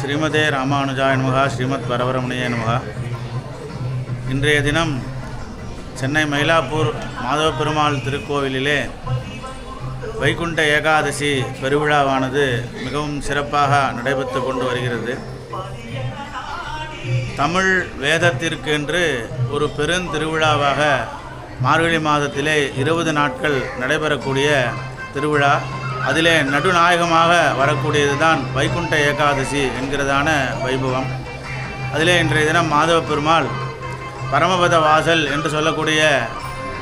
ஸ்ரீமதே ராமானுஜாய நமகா ஸ்ரீமத் பரபரமணிய நமகா. இன்றைய தினம் சென்னை மயிலாப்பூர் மாதவ பெருமாள் திருக்கோவிலிலே வைகுண்ட ஏகாதசி பெருவிழாவானது மிகவும் சிறப்பாக நடைபெற்று கொண்டு வருகிறது. தமிழ் வேதத்திற்கென்று ஒரு பெருந்திருவிழாவாக மார்கழி மாதத்திலே இருபது நாட்கள் நடைபெறக்கூடிய திருவிழா. அதிலே நடுநாயகமாக வரக்கூடியது தான் வைகுண்ட ஏகாதசி என்கிறதான வைபவம். அதிலே இன்றைய தினம் மாதவ பெருமாள் பரமபத வாசல் என்று சொல்லக்கூடிய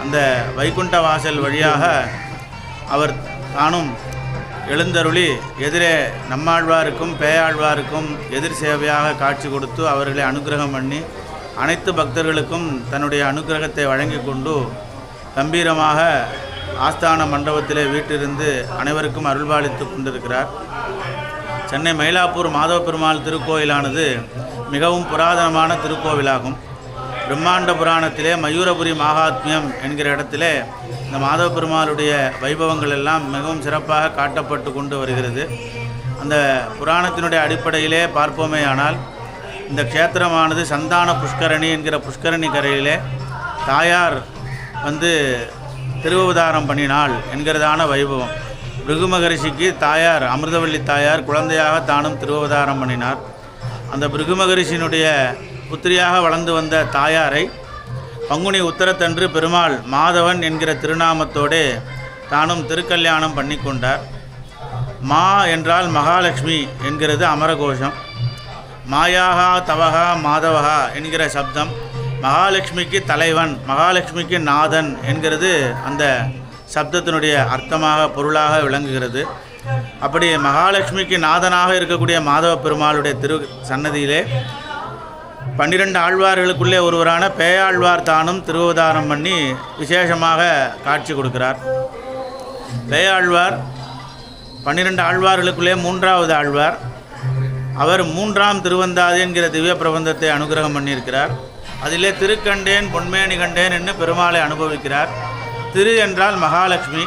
அந்த வைகுண்ட வாசல் வழியாக அவர் தானும் எழுந்தருளி எதிரே நம்மாழ்வாருக்கும் பேயாழ்வாருக்கும் எதிர் சேவையாக காட்சி கொடுத்து அவர்களை அனுக்கிரகம் பண்ணி அனைத்து பக்தர்களுக்கும் தன்னுடைய அனுக்கிரகத்தை வழங்கி கொண்டு கம்பீரமாக ஆஸ்தான மண்டபத்திலே வீட்டிருந்து அனைவருக்கும் அருள்பாலித்து கொண்டிருக்கிறார். சென்னை மயிலாப்பூர் மாதவ பெருமாள் திருக்கோயிலானது மிகவும் புராதனமான திருக்கோவிலாகும். பிரம்மாண்ட புராணத்திலே மயூரபுரி மகாத்மியம் என்கிற இடத்திலே இந்த மாதவ பெருமாளுடைய வைபவங்கள் எல்லாம் மிகவும் சிறப்பாக காட்டப்பட்டு கொண்டு வருகிறது. அந்த புராணத்தினுடைய அடிப்படையிலே பார்ப்போமே ஆனால் இந்த க்ஷேத்திரமானது சந்தான புஷ்கரணி என்கிற புஷ்கரணி கரையிலே தாயார் வந்து திருவவதாரம் பண்ணினாள் என்கிறதான வைபவம். பிருகு மகரிஷிக்கு தாயார் அமிர்தவள்ளி தாயார் குழந்தையாக தானும் திருவவதாரம் பண்ணினார். அந்த பிருகு மகரிஷியினுடைய புத்திரியாக வளர்ந்து வந்த தாயாரை பங்குனி உத்தரத்தன்று பெருமாள் மாதவன் என்கிற திருநாமத்தோடே தானும் திருக்கல்யாணம் பண்ணி கொண்டார் மா என்றால் மகாலட்சுமி என்கிறது அமரகோஷம். மாயாகா தவகா மாதவகா என்கிற சப்தம். மகாலட்சுமிக்கு தலைவன் மகாலட்சுமிக்கு நாதன் என்கிறது அந்த சப்தத்தினுடைய அர்த்தமாக பொருளாக விளங்குகிறது. அப்படி மகாலட்சுமிக்கு நாதனாக இருக்கக்கூடிய மாதவ பெருமாளுடைய திரு சன்னதியிலே பன்னிரெண்டு ஆழ்வார்களுக்குள்ளே ஒருவரான பேயாழ்வார் தானும் திருவதாரம் பண்ணி விசேஷமாக காட்சி கொடுக்கிறார். பேயாழ்வார் பன்னிரெண்டு ஆழ்வார்களுக்குள்ளே மூன்றாவது ஆழ்வார். அவர் மூன்றாம் திருவந்தாதி என்கிற திவ்ய பிரபந்தத்தை அனுகிரகம் பண்ணியிருக்கிறார். அதிலே திருக்கண்டேன் பொன்மேனி கண்டேன் என்று பெருமாளை அனுபவிக்கிறார். திரு என்றால் மகாலட்சுமி.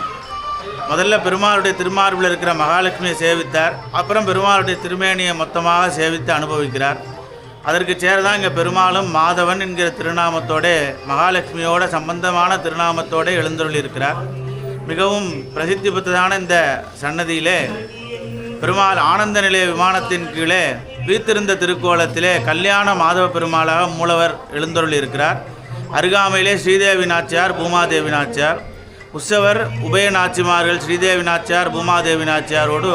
முதல்ல பெருமாளுடைய திருமார்பில் இருக்கிற மகாலட்சுமியை சேவித்தார். அப்புறம் பெருமாளுடைய திருமேனியை மொத்தமாக சேவித்து அனுபவிக்கிறார். அதற்கு சேரதான் இங்கே பெருமாளும் மாதவன் என்கிற திருநாமத்தோட மகாலட்சுமியோட சம்பந்தமான திருநாமத்தோட எழுந்தருளியிருக்கிறார். மிகவும் பிரசித்தி பெற்றதான இந்த சன்னதியிலே பெருமாள் ஆனந்த நிலைய விமானத்தின் கீழே வீத்திருந்த திருக்கோலத்திலே கல்யாண மாதவ பெருமாளாக மூலவர் எழுந்தருள் இருக்கிறார் அருகாமையிலே ஸ்ரீதேவி நாச்சியார் பூமாதேவி நாச்சியார். உற்சவர் உபய நாச்சிமார்கள் ஸ்ரீதேவி நாச்சியார் பூமாதேவி நாச்சியாரோடு